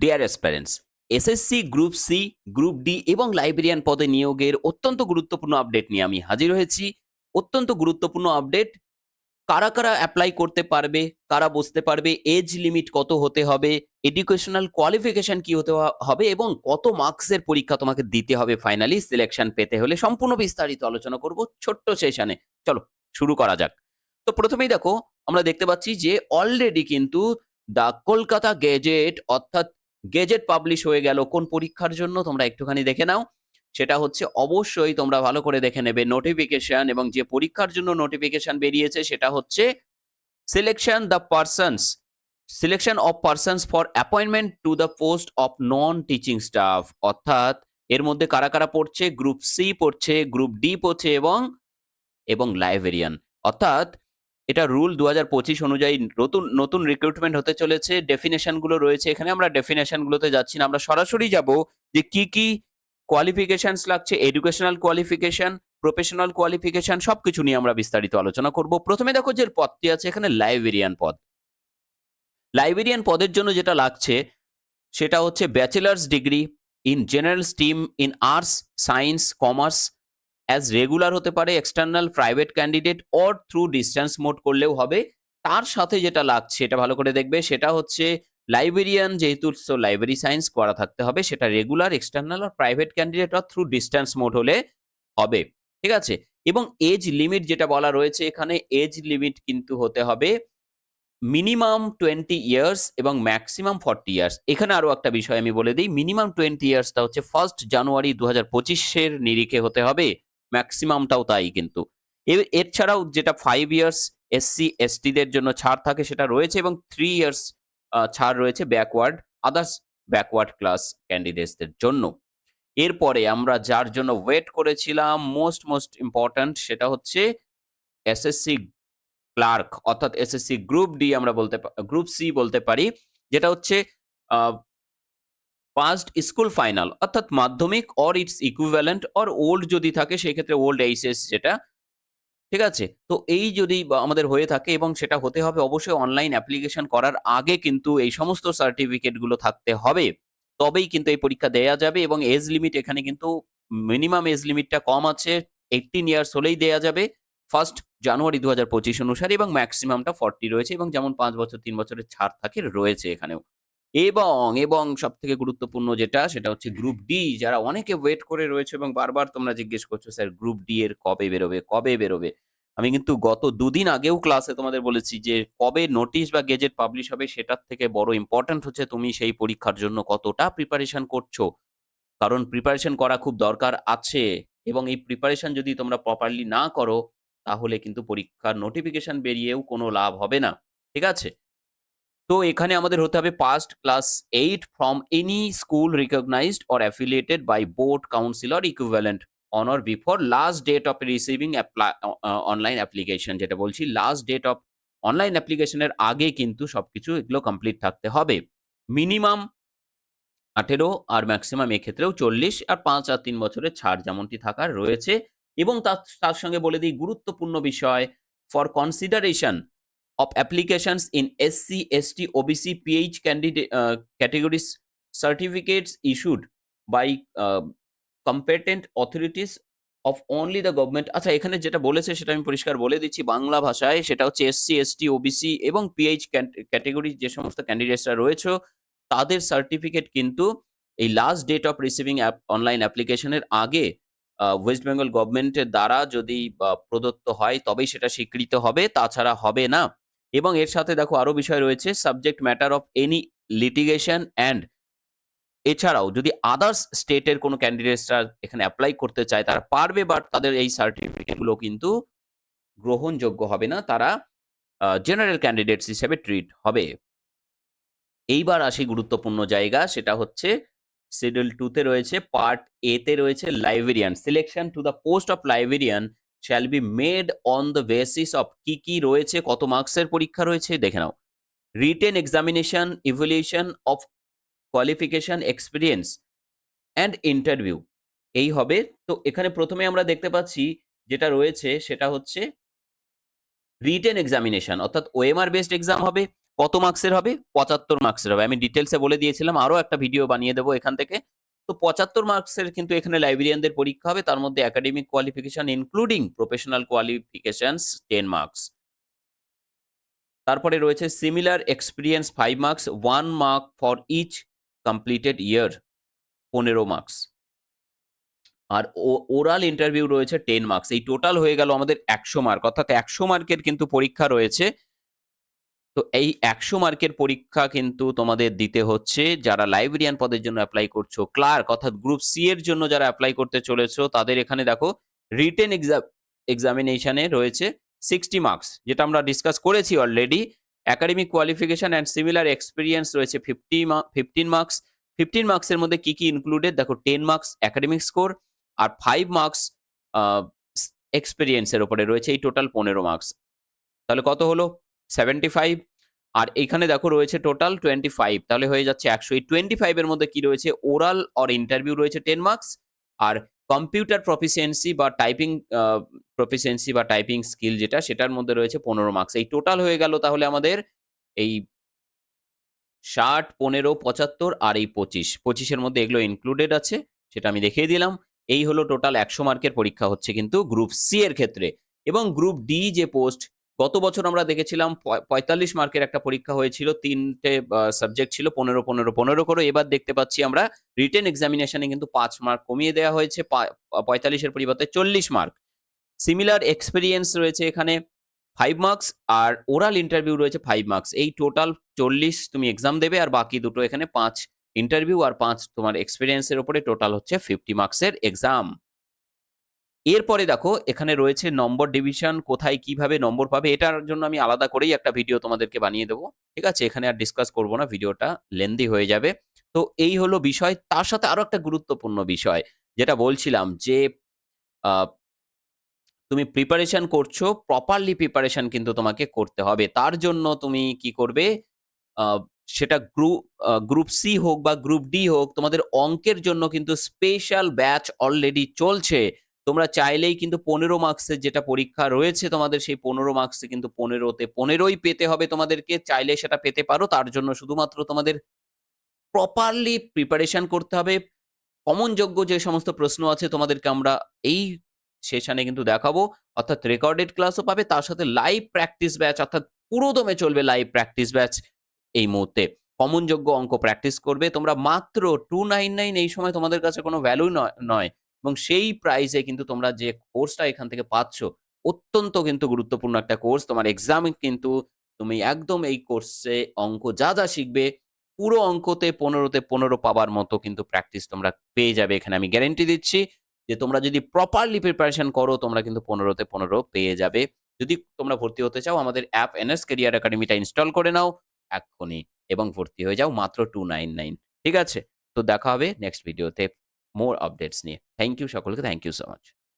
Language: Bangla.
Dear aspirants SSC group C group D এবং লাইব্রেরিয়ান পদে নিয়োগের অত্যন্ত গুরুত্বপূর্ণ আপডেট নিয়ে আমি হাজির হয়েছি। অত্যন্ত গুরুত্বপূর্ণ আপডেট কারা কারা অ্যাপ্লাই করতে পারবে, কারা বসতে পারবে এজ লিমিট কত হতে হবে এডুকেশনাল কোয়ালিফিকেশন কি হতে হবে এবং কত মার্কসের পরীক্ষা তোমাকে দিতে হবে ফাইনালি সিলেকশন পেতে হলে সম্পূর্ণ বিস্তারিত আলোচনা করব ছোট্ট সেশনে চলো, শুরু করা যাক। তো প্রথমেই দেখো, আমরা দেখতে পাচ্ছি যে অলরেডি কিন্তু দ্য কলকাতা গেজেট অর্থাৎ গেজেট পাবলিশ হয়ে গেল, কোন পরীক্ষার জন্য? তোমরা একটুখানি দেখে নাও। সেটা হচ্ছে অবশ্যই তোমরা ভালো করে দেখে নেবে নোটিফিকেশন এবং যে পরীক্ষার জন্য নোটিফিকেশন বেরিয়েছে সেটা হচ্ছে selection the persons selection of persons for appointment to the post of non teaching staff অর্থাৎ এর মধ্যে কারা কারা পড়ছে? গ্রুপ সি পড়ছে গ্রুপ ডি পড়ছে এবং এবং লাইব্রেরিয়ান অর্থাৎ এটা রুল দু হাজার পঁচিশ অনুযায়ী নতুন নতুন রিক্রুটমেন্ট হতে চলেছে ডেফিনেশনগুলো রয়েছে। এখানে আমরা ডেফিনেশনগুলোতে যাচ্ছি না, আমরা সরাসরি যাব যে কি কি কোয়ালিফিকেশনস লাগছে এডুকেশনাল কোয়ালিফিকেশন প্রফেশনাল কোয়ালিফিকেশন সব কিছু নিয়ে আমরা বিস্তারিত আলোচনা করব। প্রথমে দেখো যে পদটি আছে এখানে লাইব্রেরিয়ান পদ। লাইব্রেরিয়ান পদের জন্য যেটা লাগছে, সেটা হচ্ছে bachelors degree in general stream in arts science commerce as regular হতে পারে external private candidate or through distance mode করলেও হবে। তার সাথে যেটা লাগছে, এটা ভালো করে দেখবে, সেটা হচ্ছে লাইব্রেরিয়ান যেহেতু সো লাইব্রেরি সায়েন্স করা থাকতে হবে, সেটা regular external R private candidate or through distance mode হলে হবে। ঠিক আছে? এবং এজ লিমিট যেটা বলা রয়েছে এখানে এজ লিমিট কিন্তু হতে হবে মিনিমাম টোয়েন্টি ইয়ার্স এবং ম্যাক্সিমাম ফর্টি ইয়ার্স এখানে আরও একটা বিষয় আমি বলে দিই মিনিমাম টোয়েন্টি ইয়ার্সটা হচ্ছে ফার্স্ট জানুয়ারি দু হাজার পঁচিশের নিরিখে হতে হবে। ম্যাক্সিমামটাও তাই কিন্তু। এর ছাড়াও যেটা ফাইভ ইয়ার্স এসসি এসটিদের জন্য ছাড় থাকে সেটা রয়েছে এবং থ্রি ইয়ার্স ছাড় রয়েছে ব্যাকওয়ার্ড আদার্স ব্যাকওয়ার্ড ক্লাস ক্যান্ডিডেটসদের জন্য। এরপরে আমরা যার জন্য ওয়েট করেছিলাম মোস্ট মোস্ট ইম্পর্ট্যান্ট সেটা হচ্ছে এসএসসি ক্লার্ক অর্থাৎ এসএসসি গ্রুপ ডি আমরা বলতে গ্রুপ সি বলতে পারি, যেটা হচ্ছে পাস্ট স্কুল ফাইনাল অর্থাৎ মাধ্যমিক or it's equivalent or old যদি থাকে সেই ক্ষেত্রে ওল্ড এইচএস যেটা, ঠিক আছে? তো এই যদি আমাদের হয়ে থাকে এবং সেটা হতে হবে, অবশ্যই অনলাইন অ্যাপ্লিকেশন করার আগে কিন্তু এই সমস্ত সার্টিফিকেটগুলো থাকতে হবে। তবেই কিন্তু এই পরীক্ষা দেয়া যাবে এবং এজ লিমিট এখানে কিন্তু মিনিমাম এজ লিমিটটা কম আছে এইটিন ইয়ার্স হলেই দেয়া যাবে। ফার্স্ট জানুয়ারি দু হাজার পঁচিশ অনুসারে এবং ম্যাক্সিমামটা ফর্টি রয়েছে এবং যেমন পাঁচ বছর, তিন বছরের ছাড় থাকে, রয়েছে এখানেও। এবং এবং সব থেকে গুরুত্বপূর্ণ যেটা, সেটা হচ্ছে গ্রুপ ডি যারা অনেকে ওয়েট করে রয়েছে এবং বারবার তোমরা জিজ্ঞেস করছ, স্যার গ্রুপ ডি এর কবে বেরোবে? কবে বেরোবে? আমি কিন্তু গত দুদিন আগেও ক্লাসে তোমাদের বলেছি যে, কবে নোটিশ বা গেজেট পাবলিশ হবে সেটার থেকে বড় ইম্পর্ট্যান্ট হচ্ছে তুমি সেই পরীক্ষার জন্য কতটা প্রিপারেশন করছ। কারণ প্রিপারেশন করা খুব দরকার আছে এবং এই প্রিপারেশন যদি তোমরা প্রপারলি না করো, তাহলে কিন্তু পরীক্ষার নোটিফিকেশন বেরিয়েও কোনো লাভ হবে না। ঠিক আছে? তো এখানে আমাদের হতে হবে passed class eight from any school recognised or affiliated by board council or equivalent on or before last date of receiving online application যেটা বলছি লাস্ট ডেট অফ অনলাইন অ্যাপ্লিকেশনের আগে কিন্তু সবকিছু এগুলো কমপ্লিট থাকতে হবে। মিনিমাম আঠেরো আর ম্যাক্সিমাম এক্ষেত্রেও চল্লিশ আর পাঁচ আর তিন বছরের ছাড় যেমনটি থাকার রয়েছে। এবং তার তার সঙ্গে বলে দিই, গুরুত্বপূর্ণ বিষয় for consideration of applications in SC, ST, OBC, PH candidate uh, categories certificates issued by uh, competent authorities of only the government. আচ্ছা এখানে যেটা বলেছে সেটা আমি পরিষ্কার বলে দিচ্ছি। বাংলা ভাষায় সেটা হচ্ছে এসসি এসটি ওবিসি এবং পিএইচ ক্যাটেগরি যে সমস্ত ক্যান্ডিডেটসরা রয়েছে তাদের সার্টিফিকেট কিন্তু এই last date of receiving online অ্যাপ্লিকেশনের আগে ওয়েস্ট বেঙ্গল গভর্নমেন্টের দ্বারা যদি প্রদত্ত হয় তবেই সেটা স্বীকৃত হবে। তাছাড়া হবে না। এবং এর সাথে দেখো আরও বিষয় রয়েছে subject matter of any litigation and এছাড়াও যদি আদার্স স্টেটের কোনো ক্যান্ডিডেটসরা এখানে অ্যাপ্লাই করতে চায়, তারা পারবে বাট তাদের এই সার্টিফিকেটগুলো কিন্তু গ্রহণযোগ্য হবে না, তারা জেনারেল ক্যান্ডিডেটস হিসেবে ট্রিট হবে। এইবার আসি গুরুত্বপূর্ণ জায়গা, সেটা হচ্ছে শিডিউল টুতে রয়েছে পার্ট এতে রয়েছে librarian selection to the post of librarian shall be made on the basis of কি কি রয়েছে, কত মার্কসের পরীক্ষা রয়েছে, দেখে নাও। Written examination evaluation of qualification experience and interview এই হবে, তো এখানে প্রথমে আমরা দেখতে পাচ্ছি যেটা রয়েছে, সেটা হচ্ছে রিটেন এক্সামিনেশন অর্থাৎ ওএমআর বেসড এক্সাম হবে, কত মার্কসের হবে, পঁচাত্তর মার্কসের হবে। আমি ডিটেলসে বলে দিয়েছিলাম, আরও একটা ভিডিও বানিয়ে দেবো এখান থেকে। তো পঁচাত্তর মার্কসের কিন্তু এখানে লাইব্রেরিয়ানদের পরীক্ষা হবে। তার মধ্যে academic qualification including professional qualifications ten marks তারপরে রয়েছে similar experience five marks one mark for each completed year পনেরো মার্কস আর ওরাল ইন্টারভিউ রয়েছে টেন মার্কস এই টোটাল হয়ে গেল আমাদের একশো মার্ক অর্থাৎ একশো মার্কের কিন্তু পরীক্ষা রয়েছে। তো এই একশো মার্কের পরীক্ষা কিন্তু তোমাদের দিতে হচ্ছে। যারা লাইব্রেরিয়ান পদের জন্য অ্যাপ্লাই করছ ক্লার্ক অর্থাৎ গ্রুপ সি এর জন্য যারা অ্যাপ্লাই করতে চলেছো, তাদের এখানে দেখো রিটেন এক্সাম এক্সামিনেশনে রয়েছে সিক্সটি মার্কস যেটা আমরা ডিসকাস করেছি already academic qualification and similar experience রয়েছে ফিফটি ফিফটিন মার্কস ফিফটিন মার্কসের মধ্যে কি কি ইনক্লুডেড দেখো টেন মার্কস একাডেমিক স্কোর আর ফাইভ মার্কস এক্সপিরিয়েন্সের ওপরে রয়েছে। এই টোটাল পনেরো মার্কস তাহলে কত হলো? Seventy five. আর এইখানে দেখো রয়েছে টোটাল টোয়েন্টি ফাইভ। তাহলে হয়ে যাচ্ছে একশো। এই টোয়েন্টি ফাইভের মধ্যে কি রয়েছে? ওরাল অর ইন্টারভিউ রয়েছে টেন মার্কস আর কম্পিউটার প্রফিসিয়েন্সি বা টাইপিং প্রফিসিয়েন্সি বা টাইপিং স্কিল যেটা, সেটার মধ্যে রয়েছে পনেরো মার্কস এই টোটাল হয়ে গেল তাহলে আমাদের এই ষাট, পনেরো, পঁচাত্তর আর এই পঁচিশ। পঁচিশের মধ্যে এগুলো ইনক্লুডেড আছে, সেটা আমি দেখিয়ে দিলাম। এই হলো টোটাল একশো মার্কের পরীক্ষা হচ্ছে কিন্তু গ্রুপ সি এর ক্ষেত্রে। এবং গ্রুপ ডি যে পোস্ট গত বছর আমরা দেখেছিলাম পঁয়তাল্লিশ মার্কের একটা পরীক্ষা হয়েছিল, তিনটে সাবজেক্ট ছিল, পনেরো পনেরো পনেরো করে এবার দেখতে পাচ্ছি আমরা রিটেন এক্সামিনেশনে কিন্তু পাঁচ মার্ক কমিয়ে দেওয়া হয়েছে পঁয়তাল্লিশের পরিবর্তে চল্লিশ মার্ক সিমিলার এক্সপিরিয়েন্স রয়েছে এখানে ফাইভ মার্কস আর ওরাল ইন্টারভিউ রয়েছে ফাইভ মার্কস এই টোটাল চল্লিশ তুমি এক্সাম দেবে আর বাকি দুটো এখানে পাঁচ ইন্টারভিউ আর পাঁচ তোমার এক্সপিরিয়েন্সের উপরে টোটাল হচ্ছে ফিফটি মার্কসের এক্সাম এরপরে দেখো, এখানে রয়েছে নম্বর ডিভিশন, কোথায় কীভাবে নম্বর পাবে, এটার জন্য আমি আলাদা করেই একটা ভিডিও তোমাদেরকে বানিয়ে দেবো। ঠিক আছে? এখানে আর ডিসকাস করব না, ভিডিওটা লেন্দি হয়ে যাবে। তো এই হলো বিষয়, তার সাথে আরও একটা গুরুত্বপূর্ণ বিষয়, যেটা বলছিলাম যে তুমি প্রিপারেশন করছ প্রপারলি প্রিপারেশন কিন্তু তোমাকে করতে হবে। তার জন্য তুমি কি করবে সেটা গ্রুপ গ্রুপ সি হোক বা গ্রুপ ডি হোক, তোমাদের অঙ্কের জন্য কিন্তু স্পেশাল ব্যাচ অলরেডি চলছে। তোমরা চাইলেই কিন্তু পনেরো মার্কসের যেটা পরীক্ষা রয়েছে তোমাদের, সেই পনেরো মার্কসে কিন্তু পনেরোতে পনেরোই পেতে হবে তোমাদেরকে। চাইলে সেটা পেতে পারো, তার জন্য শুধুমাত্র তোমাদের প্রপারলি প্রিপারেশন করতে হবে। কমনযোগ্য যে সমস্ত প্রশ্ন আছে তোমাদেরকে আমরা এই সেশনে কিন্তু দেখাবো। অর্থাৎ রেকর্ডেড ক্লাসও পাবে, তার সাথে লাইভ প্র্যাকটিস ব্যাচ অর্থাৎ পুরোদমে চলবে লাইভ প্র্যাকটিস ব্যাচ এই মুহূর্তে। কমনযোগ্য অঙ্ক প্র্যাকটিস করবে। তোমরা মাত্র টু নাইন নাইন এই সময় তোমাদের কাছে কোনো ভ্যালু নয়। এবং সেই প্রাইসে কিন্তু তোমরা যে কোর্সটা এখান থেকে পাচ্ছ, অত্যন্ত কিন্তু গুরুত্বপূর্ণ একটা কোর্স তোমার এক্সাম কিন্তু তুমি একদম এই কোর্সে অঙ্ক যা যা শিখবে, পুরো অঙ্কতে পনেরোতে পনেরো পাবার মতো কিন্তু প্র্যাকটিস তোমরা পেয়ে যাবে। এখানে আমি গ্যারেন্টি দিচ্ছি যে তোমরা যদি প্রপারলি প্রিপারেশন করো, তোমরা কিন্তু পনেরোতে পনেরো পেয়ে যাবে। যদি তোমরা ভর্তি হতে চাও, আমাদের অ্যাপ এনএস কেরিয়ার একাডেমিটা ইনস্টল করে নাও এক্ষুনি এবং ভর্তি হয়ে যাও মাত্র টু নাইন নাইন ঠিক আছে? তো দেখা হবে নেক্সট ভিডিওতে মোর আপডেটস নিয়ে। থ্যাংক ইউ সকলকে থ্যাংক ইউ সো মাচ